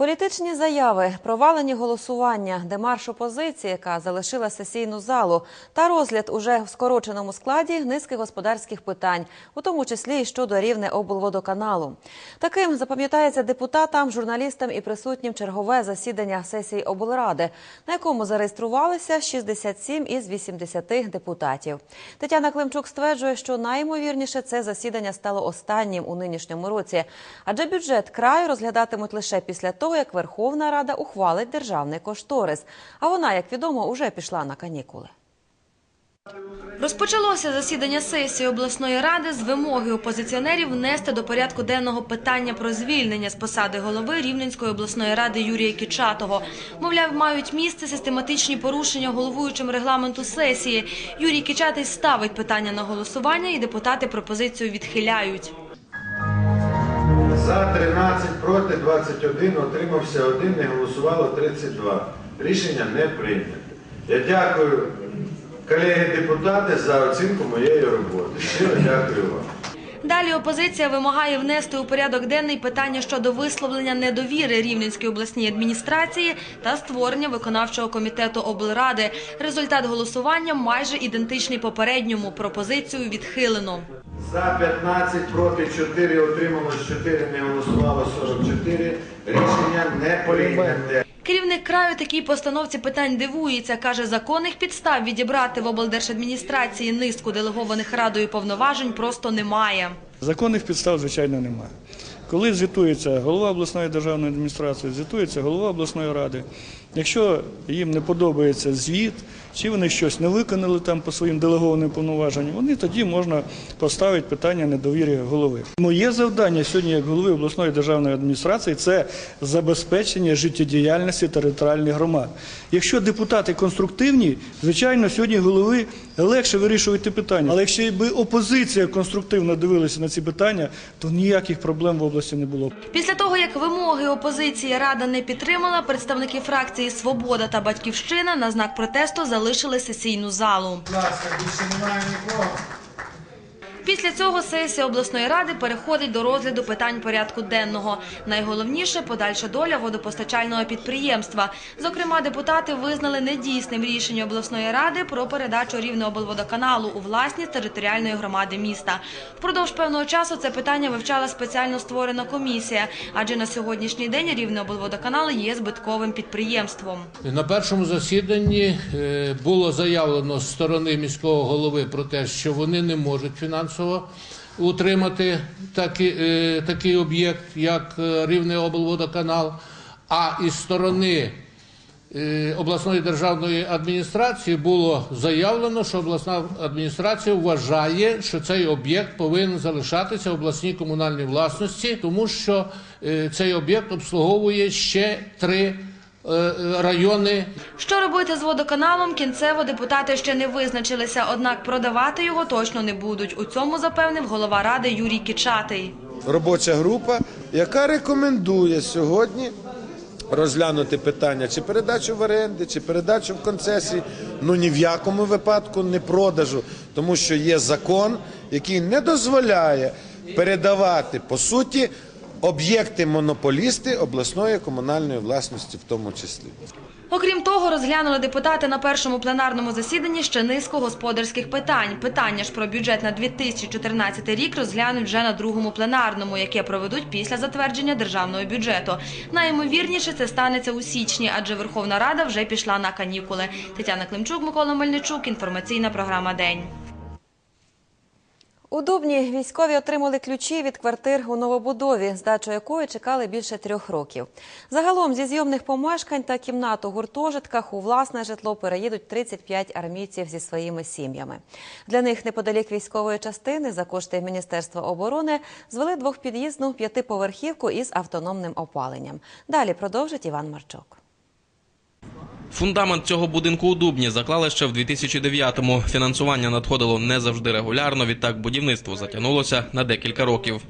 Політичні заяви, провалені голосування, демарш опозиції, яка залишила сесійну залу, та розгляд уже в скороченому складі низки господарських питань, у тому числі і щодо рівне облводоканалу. Таким запам'ятається депутатам, журналістам і присутнім чергове засідання сесії облради, на якому зареєструвалися 67 із 80 депутатів. Тетяна Климчук стверджує, що найімовірніше це засідання стало останнім у нинішньому році, адже бюджет краю розглядатимуть лише після того, як Верховна Рада ухвалить державний кошторис. А вона, як відомо, уже пішла на канікули. Розпочалося засідання сесії обласної ради з вимоги опозиціонерів внести до порядку денного питання про звільнення з посади голови Рівненської обласної ради Юрія Кічатого. Мовляв, мають місце систематичні порушення головуючим регламенту сесії. Юрій Кічатий ставить питання на голосування, і депутати пропозицію відхиляють. За 13, проти 21, отримався 1, не голосувало 32. Рішення не прийнято. Я дякую, колеги депутати, за оцінку моєї роботи. Щиро дякую вам. Далі опозиція вимагає внести у порядок денний питання щодо висловлення недовіри Рівненській обласній адміністрації та створення виконавчого комітету облради. Результат голосування майже ідентичний попередньому. Пропозицію відхилено. За 15, проти 4, отрималось 4, не голосувало 44. Рішення не прийняте. Керівник краю такій постановці питань дивується. Каже, законних підстав відібрати в облдержадміністрації низку делегованих радою повноважень просто немає. Законних підстав, звичайно, немає. Коли звітується голова обласної державної адміністрації, звітується голова обласної ради. Якщо їм не подобається звіт, чи вони щось не виконали там по своїм делегованим повноваженням, вони тоді можна поставити питання недовір'я голови. Моє завдання сьогодні, як голови обласної державної адміністрації, це забезпечення життєдіяльності територіальних громад. Якщо депутати конструктивні, звичайно, сьогодні голови легше вирішувати питання. Але якщо б опозиція конструктивно дивилася на ці питання, то ніяких проблем в області не було. Після того, як вимоги опозиції рада не підтримала, представники фракції Свобода та Батьківщина на знак протесту залишили сесійну залу. Будь ласка, більше немає нікого. Після цього сесія обласної ради переходить до розгляду питань порядку денного. Найголовніше подальша доля водопостачального підприємства. Зокрема, депутати визнали недійсним рішення обласної ради про передачу рівнеоблводоканалу у власність територіальної громади міста. Впродовж певного часу це питання вивчала спеціально створена комісія, адже на сьогоднішній день рівнеоблводоканал є збитковим підприємством. На першому засіданні е, було заявлено з сторони міського голови про те, що вони не можуть фінансово утримати такий, е, такий об'єкт, як е, Рівний облводоканал. А із сторони е, обласної державної адміністрації було заявлено, що обласна адміністрація вважає, що цей об'єкт повинен залишатися в обласній комунальній власності, тому що е, цей об'єкт обслуговує ще три райони Що робити з водоканалом, кінцево депутати ще не визначилися, однак продавати його точно не будуть. У цьому запевнив голова ради Юрій Кічатий. робоча група, яка рекомендує сьогодні розглянути питання чи передачу в оренди, чи передачу в концесії. Ну ні в якому випадку не продажу, тому що є закон, який не дозволяє передавати по суті об'єкти монополісти обласної комунальної власності, в тому числі. Окрім того, розглянули депутати на першому пленарному засіданні ще низку господарських питань. Питання ж про бюджет на 2014 рік розглянуть вже на другому пленарному, яке проведуть після затвердження державного бюджету. Найімовірніше це станеться у січні, адже Верховна Рада вже пішла на канікули. Тетяна Климчук, Микола Мельничук. Інформаційна програма День. У Дубні військові отримали ключі від квартир у новобудові, здачу якої чекали більше трьох років. Загалом зі зйомних помешкань та кімнат у гуртожитках у власне житло переїдуть 35 армійців зі своїми сім'ями. Для них неподалік військової частини за кошти Міністерства оборони звели двохпід'їзну п'ятиповерхівку із автономним опаленням. Далі продовжить Іван Марчок. Фундамент цього будинку у Дубні заклали ще в 2009-му. Фінансування надходило не завжди регулярно, відтак будівництво затягнулося на декілька років.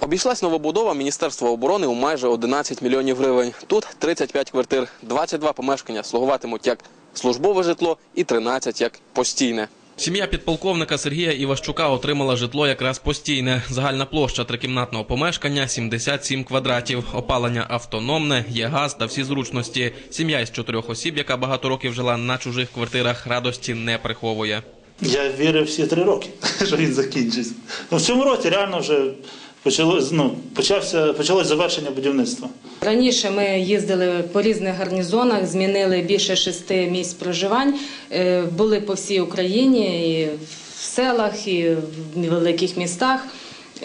Обійшлась новобудова Міністерства оборони у майже 11 мільйонів гривень. Тут 35 квартир, 22 помешкання слугуватимуть як службове житло і 13 як постійне. Сім'я підполковника Сергія Іващука отримала житло якраз постійне. Загальна площа трикімнатного помешкання 77 квадратів. Опалення автономне, є газ та всі зручності. Сім'я із чотирьох осіб, яка багато років жила на чужих квартирах, радості не приховує. Я вірив всі три роки, що він закінчиться. Ну, в цьому році реально вже почалось, ну, почався, почалось завершення будівництва. Раніше ми їздили по різних гарнізонах, змінили більше шести місць проживань, е, були по всій Україні, і в селах, і в великих містах.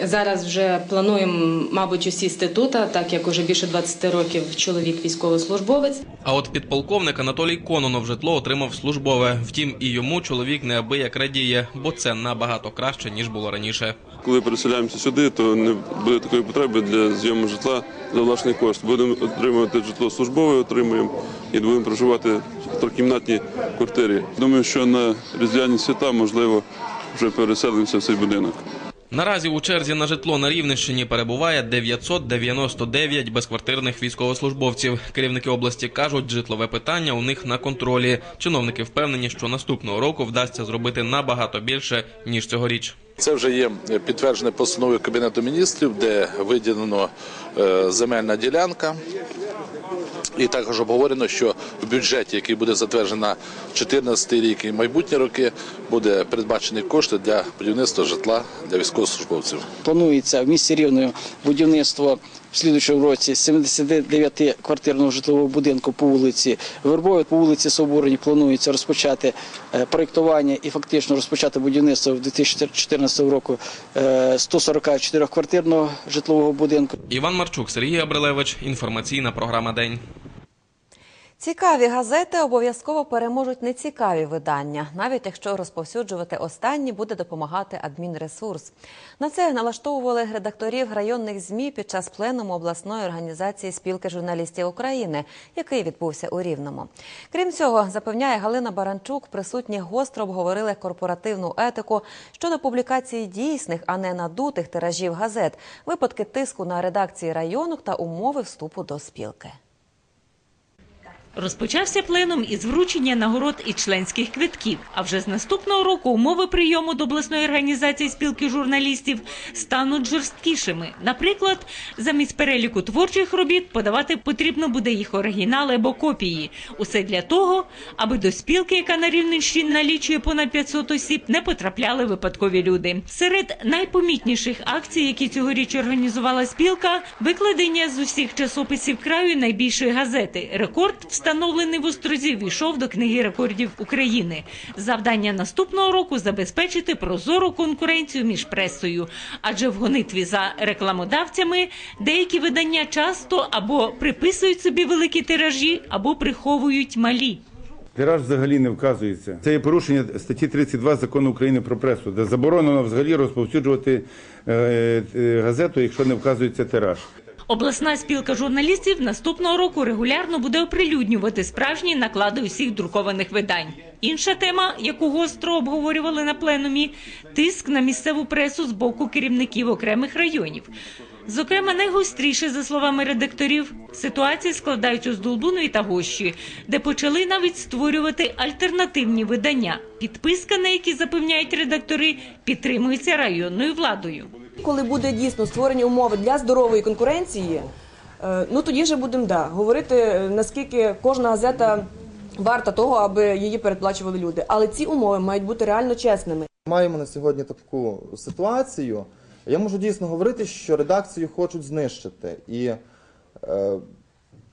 Зараз вже плануємо, мабуть, усісти тут, так як уже більше 20 років чоловік військовослужбовець. А от підполковник Анатолій Кононов житло отримав службове. Втім, і йому чоловік неабияк радіє, бо це набагато краще ніж було раніше. Коли переселяємося сюди, то не буде такої потреби для зйому житла за власний кошт. Будемо отримувати житло службове, отримуємо і будемо проживати в трикімнатній квартирі. Думаю, що на різдвяні свята можливо вже переселимося в цей будинок. Наразі у черзі на житло на Рівненщині перебуває 999 безквартирних військовослужбовців. Керівники області кажуть, житлове питання у них на контролі. Чиновники впевнені, що наступного року вдасться зробити набагато більше ніж цьогоріч. Це вже є підтверджене постановою Кабінету міністрів, де виділено е, земельна ділянка. І також обговорено, що в бюджеті, який буде затверджений на 2014 рік і майбутні роки, буде передбачені кошти для будівництва житла для військовослужбовців. Планується в місті рівної будівництво в слідчому році 79-квартирного житлового будинку по вулиці Вербові, по вулиці Соборні планується розпочати е, проєктування і фактично розпочати будівництво в 2014 року 144-квартирного житлового будинку. Іван Марчук, Сергій Абрилевич. Інформаційна програма День. Цікаві газети обов'язково переможуть нецікаві видання, навіть якщо розповсюджувати останні буде допомагати адмінресурс. На це налаштовували редакторів районних змі під час пленуму обласної організації спілки журналістів України, який відбувся у Рівному. Крім цього, запевняє Галина Баранчук, присутні гостро обговорили корпоративну етику щодо публікації дійсних, а не надутих тиражів газет, випадки тиску на редакції районок та умови вступу до спілки. Розпочався пленум із вручення нагород і членських квитків. А вже з наступного року умови прийому до обласної організації спілки журналістів стануть жорсткішими. Наприклад, замість переліку творчих робіт подавати потрібно буде їх оригінали або копії. Усе для того, аби до спілки, яка на Рівненщині налічує понад 500 осіб, не потрапляли випадкові люди. Серед найпомітніших акцій, які цьогоріч організувала спілка, викладення з усіх часописів краю найбільшої газети. Рекорд встановлений в Острозі, війшов до книги рекордів України. Завдання наступного року забезпечити прозору конкуренцію між пресою, адже в гонитві за рекламодавцями деякі видання часто або приписують собі великі тиражі, або приховують малі. Тираж взагалі не вказується. Це є порушення статті 32 закону України про пресу, де заборонено взагалі розповсюджувати е, е, газету, якщо не вказується тираж. Обласна спілка журналістів наступного року регулярно буде оприлюднювати справжні наклади усіх друкованих видань. Інша тема, яку гостро обговорювали на пленумі, тиск на місцеву пресу з боку керівників окремих районів. Зокрема, найгостріше, за словами редакторів, ситуації складаються з Долбуної та Гощі, де почали навіть створювати альтернативні видання. Підписка, на які запевняють редактори, підтримується районною владою. Коли буде дійсно створені умови для здорової конкуренції, е, ну тоді вже будемо да, говорити, е, наскільки кожна газета варта того, аби її передплачували люди. Але ці умови мають бути реально чесними. Маємо на сьогодні таку ситуацію. Я можу дійсно говорити, що редакцію хочуть знищити і е,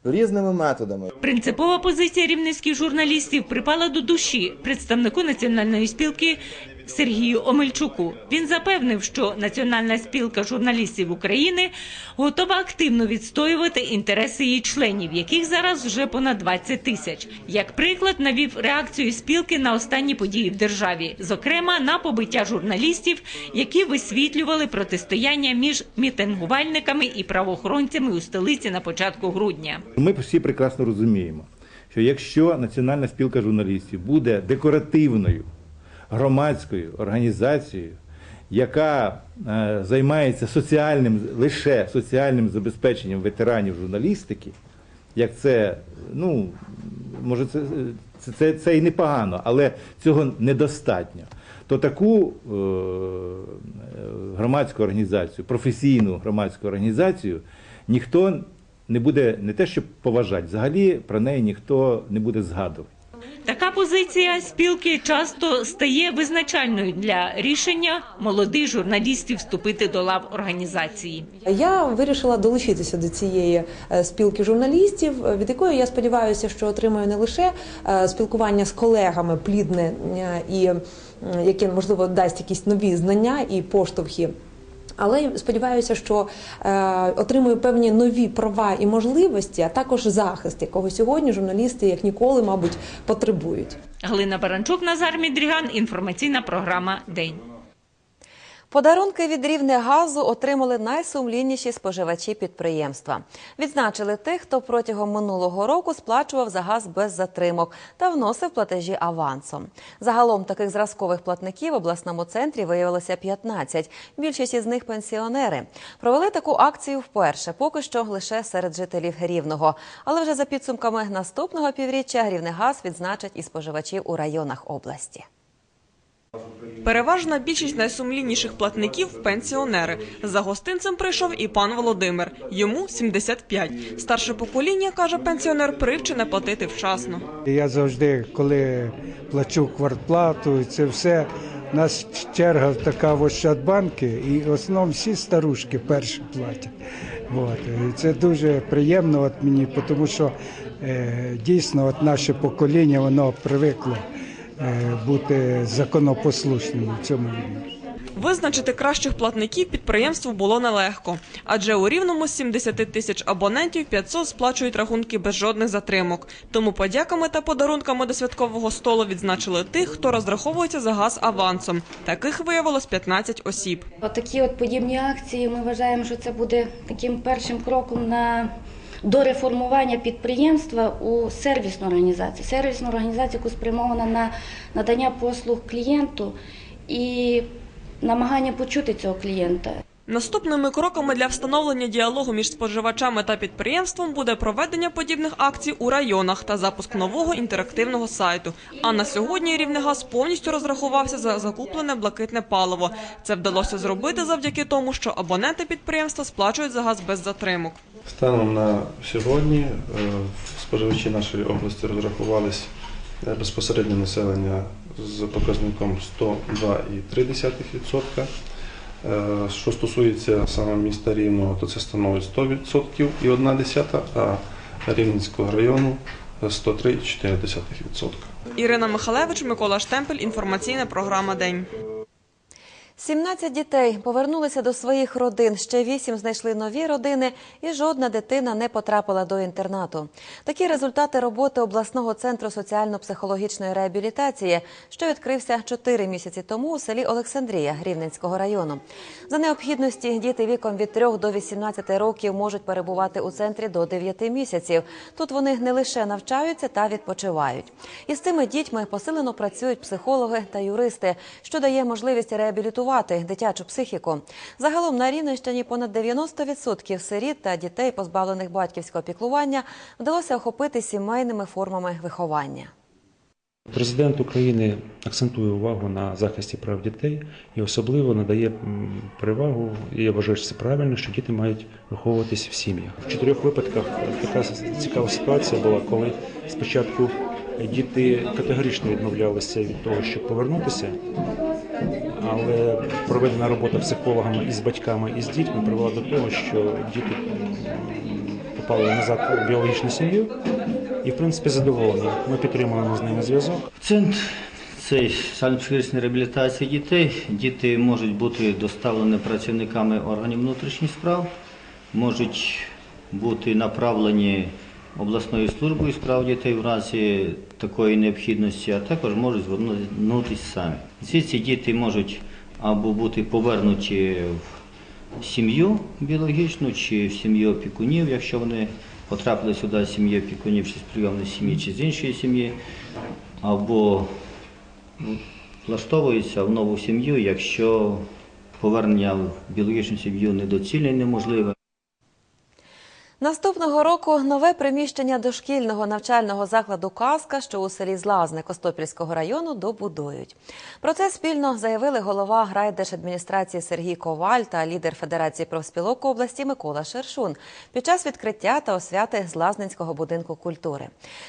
різними методами. Принципова позиція рівненських журналістів припала до душі представнику національної спілки Сергію Омельчуку. Він запевнив, що Національна спілка журналістів України готова активно відстоювати інтереси її членів, яких зараз вже понад 20 тисяч. Як приклад, навів реакцію спілки на останні події в державі, зокрема на побиття журналістів, які висвітлювали протистояння між мітингувальниками і правоохоронцями у столиці на початку грудня. Ми всі прекрасно розуміємо, що якщо Національна спілка журналістів буде декоративною громадською організацією, яка е, займається соціальним лише соціальним забезпеченням ветеранів журналістики, як це, ну, може, це, це, це, це і непогано, але цього недостатньо. То таку е, громадську організацію, професійну громадську організацію ніхто не буде не те, щоб поважати, взагалі про неї ніхто не буде згадувати. Така позиція спілки часто стає визначальною для рішення молодих журналістів вступити до лав організації. Я вирішила долучитися до цієї е, спілки журналістів, е, від якої я сподіваюся, що отримаю не лише е, спілкування з колегами плідне і яке можливо дасть якісь нові знання і поштовхи. Але сподіваюся, що е, отримую певні нові права і можливості, а також захист, якого сьогодні журналісти як ніколи, мабуть, потребують. Галина Баранчук, Назар Мідріган. Інформаційна програма День. Подарунки від рівне газу отримали найсумлінніші споживачі підприємства. Відзначили тих, хто протягом минулого року сплачував за газ без затримок та вносив платежі авансом. Загалом таких зразкових платників в обласному центрі виявилося 15. Більшість із них пенсіонери. Провели таку акцію вперше, поки що лише серед жителів Рівного. Але вже за підсумками наступного півріччя Рівнегаз відзначить і споживачів у районах області. Переважна більшість найсумлінніших платників – пенсіонери. За гостинцем прийшов і пан Володимир. Йому 75. Старше покоління, каже пенсіонер, привчене платити вчасно. Я завжди, коли плачу квартплату, це все. У нас черга така в Ощадбанки, і в основному всі старушки перші платять. От. Це дуже приємно от мені, тому що е, дійсно от наше покоління воно привикло бути законопослушним в цьому війні. Визначити кращих платників підприємству було нелегко, адже у рівному з 70 тисяч абонентів 500 сплачують рахунки без жодних затримок. Тому подяками та подарунками до святкового столу відзначили тих, хто розраховується за газ авансом. Таких виявилось 15 осіб. Такі от подібні акції ми вважаємо, що це буде таким першим кроком на до реформування підприємства у сервісну організацію. Сервісну організацію, яку спрямована на надання послуг клієнту і намагання почути цього клієнта. Наступними кроками для встановлення діалогу між споживачами та підприємством буде проведення подібних акцій у районах та запуск нового інтерактивного сайту. А на сьогодні Рівнегаз повністю розрахувався за закуплене блакитне паливо. Це вдалося зробити завдяки тому, що абоненти підприємства сплачують за газ без затримок. Станом на сьогодні е, споживачі нашої області розрахувались е, безпосередньо населення з показником 102,3%. Е, Що стосується саме міста Рівного, то це становить 100% і одна десята, а Рівненського району 103,4%. Ірина Михалевич, Микола Штемпель. Інформаційна програма День. 17 дітей повернулися до своїх родин. Ще вісім знайшли нові родини, і жодна дитина не потрапила до інтернату. Такі результати роботи обласного центру соціально-психологічної реабілітації, що відкрився 4 місяці тому у селі Олександрія Рівненського району. За необхідності діти віком від 3 до 18 років можуть перебувати у центрі до 9 місяців. Тут вони не лише навчаються та відпочивають. Із цими дітьми посилено працюють психологи та юристи, що дає можливість реабілітувати дитячу психіку. Загалом на Рівненщині понад 90% сиріт та дітей, позбавлених батьківського піклування, вдалося охопити сімейними формами виховання. Президент України акцентує увагу на захисті прав дітей і особливо надає перевагу, і я вважаю, що це правильно, що діти мають виховуватись в сім'ях. В чотирьох випадках така цікава ситуація була, коли спочатку діти категорично відмовлялися від того, щоб повернутися, але проведена робота психологами із батьками і з дітьми привела до того, що діти попали назад у біологічну сім'ю і, в принципі, задоволені. Ми підтримуємо з ними зв'язок. Центр цей соціально-психологічної реабілітації дітей. Діти можуть бути доставлені працівниками органів внутрішніх справ, можуть бути направлені обласною службою справ дітей в разі такої необхідності, а також можуть звернутися самі. Ці ці діти можуть або бути повернуті в сім'ю біологічну чи в сім'ю опікунів, якщо вони потрапили сюди з сім'ї опікунів, чи з прийомної сім'ї, чи з іншої сім'ї, або влаштовуються в нову сім'ю, якщо повернення в біологічну сім'ю недоцільне і неможливе. Наступного року нове приміщення дошкільного навчального закладу Казка, що у селі Злазне Костопільського району, добудують. Про це спільно заявили голова райдержадміністрації Сергій Коваль та лідер Федерації профспілок області Микола Шершун під час відкриття та освяти Злазненського будинку культури.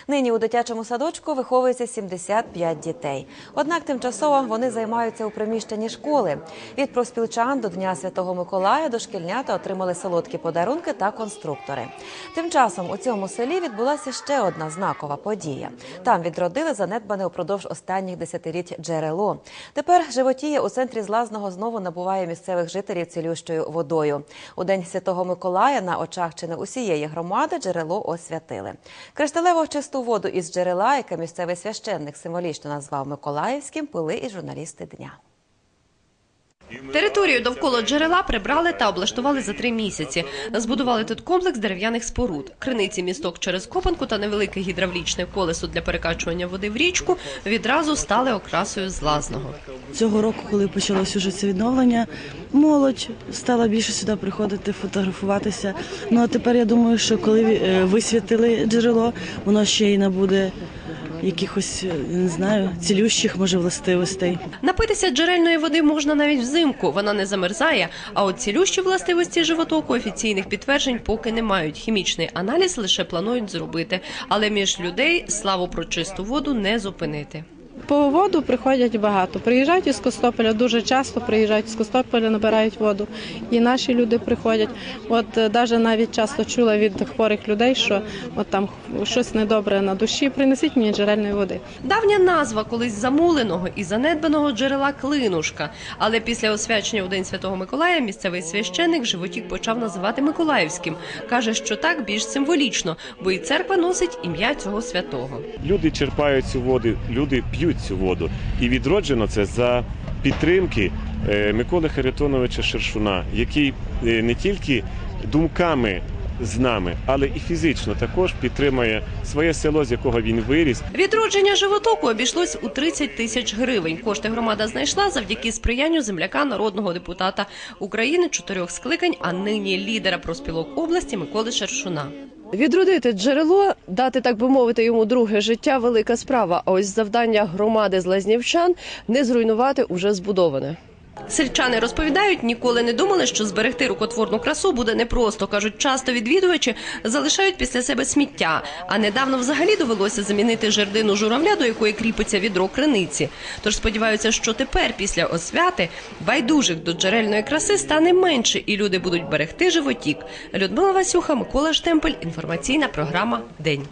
Нині у дитячому садочку виховується 75 дітей. Однак тимчасово вони займаються у приміщенні школи. Від профспілчан до Дня Святого Миколая дошкільнята отримали солодкі подарунки та конструктори. Тим часом у цьому селі відбулася ще одна знакова подія. Там відродили занедбане упродовж останніх десятиліть джерело. Тепер животіє у центрі Злазного знову набуває місцевих жителів цілющою водою. У день Святого Миколая на очах чи усієї громади джерело освятили. Кришталево чисту воду із джерела, яке місцевий священник символічно назвав Миколаївським, пили і журналісти дня. Територію довкола джерела прибрали та облаштували за три місяці. Збудували тут комплекс дерев'яних споруд, криниці місток через копанку та невелике гідравлічне колесо для перекачування води в річку відразу стали окрасою злазного. Цього року, коли почалось уже це відновлення, молодь стала більше сюди приходити, фотографуватися. Ну а тепер я думаю, що коли е, висвятили джерело, воно ще й набуде якихось, е, не знаю, цілющих може властивостей. Напитися джерельної води можна навіть взимку. Вона не замерзає. А от цілющі властивості животоку офіційних підтверджень поки не мають. Хімічний аналіз лише планують зробити. Але між людей славу про чисту воду не зупинити. По воду приходять багато. Приїжджають із Костополя, дуже часто приїжджають з Костополя, набирають воду. І наші люди приходять. От навіть навіть часто чула від хворих людей, що от там щось недобре на душі, принесіть мені джерельної води. Давня назва колись замуленого і занедбаного джерела Клинушка. Але після освячення у День Святого Миколая місцевий священник животік почав називати Миколаївським. Каже, що так більш символічно, бо і церква носить ім'я цього святого. Люди черпають цю воду, люди п'ють цю воду. І відроджено це за підтримки е, Миколи Харитоновича Шершуна, який е, не тільки думками з нами, але і фізично також підтримує своє село, з якого він виріс. Відродження животоку обійшлось у 30 тисяч гривень. Кошти громада знайшла завдяки сприянню земляка народного депутата України чотирьох скликань, а нині лідера проспілок області Миколи Шершуна. Відродити джерело, дати так би мовити йому друге життя велика справа. А ось завдання громади з лазнівчан не зруйнувати уже збудоване. Сельчани розповідають, ніколи не думали, що зберегти рукотворну красу буде непросто. кажуть, часто відвідувачі залишають після себе сміття. А недавно взагалі довелося замінити жердину журавля, до якої кріпиться відро криниці. Тож сподіваються, що тепер, після освяти, байдужих до джерельної краси стане менше, і люди будуть берегти животік. Людмила Васюха, Микола Штемпель. Інформаційна програма День.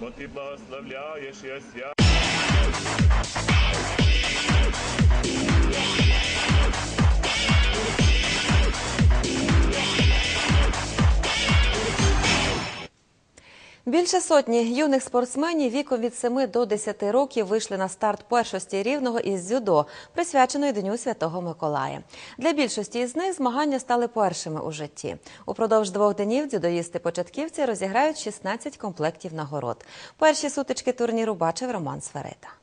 Більше сотні юних спортсменів віком від 7 до 10 років вийшли на старт першості рівного із дзюдо, присвяченої Дню Святого Миколая. Для більшості із них змагання стали першими у житті. Упродовж двох днів дзюдоїсти-початківці розіграють 16 комплектів нагород. Перші сутички турніру бачив Роман Сверита.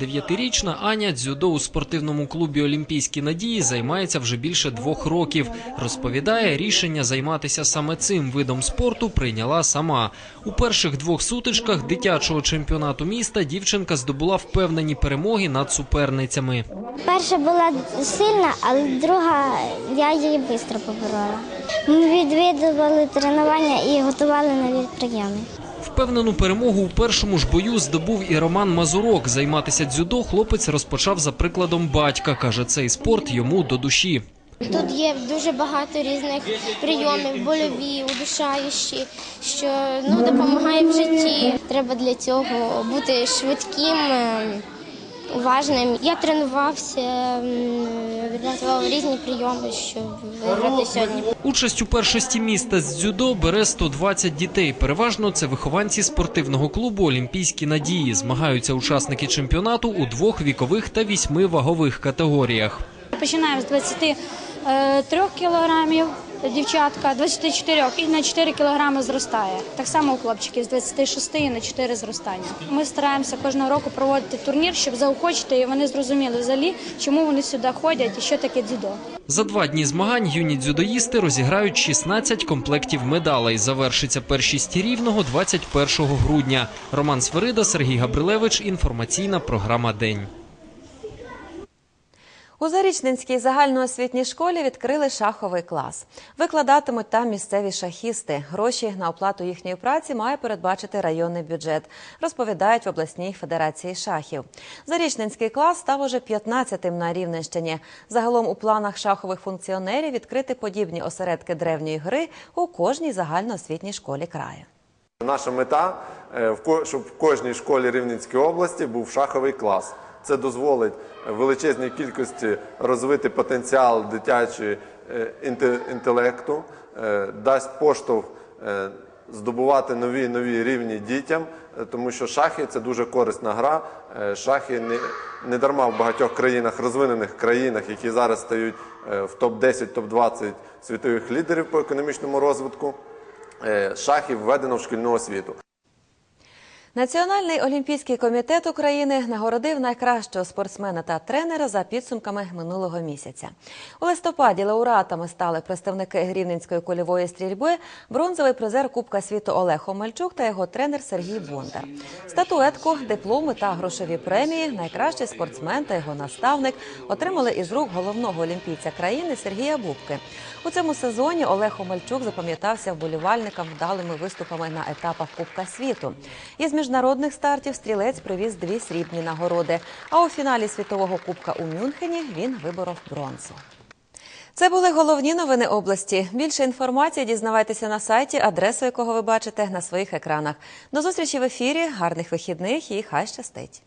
Дев'ятирічна Аня дзюдо у спортивному клубі Олімпійські надії займається вже більше двох років. Розповідає, рішення займатися саме цим видом спорту прийняла сама. У перших двох сутичках дитячого чемпіонату міста дівчинка здобула впевнені перемоги над суперницями. Перша була сильна, але друга я її швидко поборола. Ми відвідували тренування і готували нові прийоми. Впевнену перемогу у першому ж бою здобув і Роман Мазурок. Займатися дзюдо хлопець розпочав за прикладом батька. каже, цей спорт йому до душі. Тут є дуже багато різних прийомів, больові, удушаючі, що ну, допомагає в житті. Треба для цього бути швидким, е, уважним. Я тренувався, м, різні прийоми, щоб виграти сьогодні. Участь у першості міста з дзюдо бере 120 дітей. Переважно це вихованці спортивного клубу Олімпійські надії. Змагаються учасники чемпіонату у двох вікових та вісьми вагових категоріях. Починаємо з 20 е, 3 кілограмів дівчатка 24 і на 4 кілограми зростає. Так само у хлопчиків з 26 і на 4 зростання. Ми стараємося кожного року проводити турнір, щоб заохочити і вони зрозуміли взагалі, чому вони сюди ходять і що таке дзюдо. За два дні змагань юні дзюдоїсти розіграють 16 комплектів медалей. Завершиться першість рівного 21 грудня. Роман Сверида, Сергій Габрилевич. Інформаційна програма День. У Зарічненській загальноосвітній школі відкрили шаховий клас. Викладатимуть там місцеві шахісти. Гроші на оплату їхньої праці має передбачити районний бюджет, розповідають в обласній федерації шахів. Зарічненський клас став уже 15-тим на Рівненщині. Загалом у планах шахових функціонерів відкрити подібні осередки древньої гри у кожній загальноосвітній школі краю. Наша мета, е, щоб в кожній школі Рівненської області був шаховий клас. Це дозволить величезній кількості розвити потенціал дитячої е, інтелекту, е, дасть поштовх е, здобувати нові нові рівні дітям, тому що шахи це дуже корисна гра. Шахи не, не дарма в багатьох країнах, розвинених країнах, які зараз стають в топ-10, топ-20 світових лідерів по економічному розвитку. Шахів введено в шкільну освіту. Національний олімпійський комітет України нагородив найкращого спортсмена та тренера за підсумками минулого місяця. У листопаді лауреатами стали представники Рівненської кульової стрільби, бронзовий призер Кубка світу Олег Омельчук та його тренер Сергій Бондар. Статуетку, дипломи та грошові премії найкращий спортсмен та його наставник отримали із рук головного олімпійця країни Сергія Бубки. У цьому сезоні Олег Омельчук запам'ятався вболівальникам вдалими виступами на етапах Кубка світу. Із міжнародних стартів стрілець привіз дві срібні нагороди. А у фіналі світового кубка у Мюнхені він виборов бронзу. Це були головні новини області. Більше інформації дізнавайтеся на сайті, адресу якого ви бачите на своїх екранах. До зустрічі в ефірі. Гарних вихідних і хай щастить.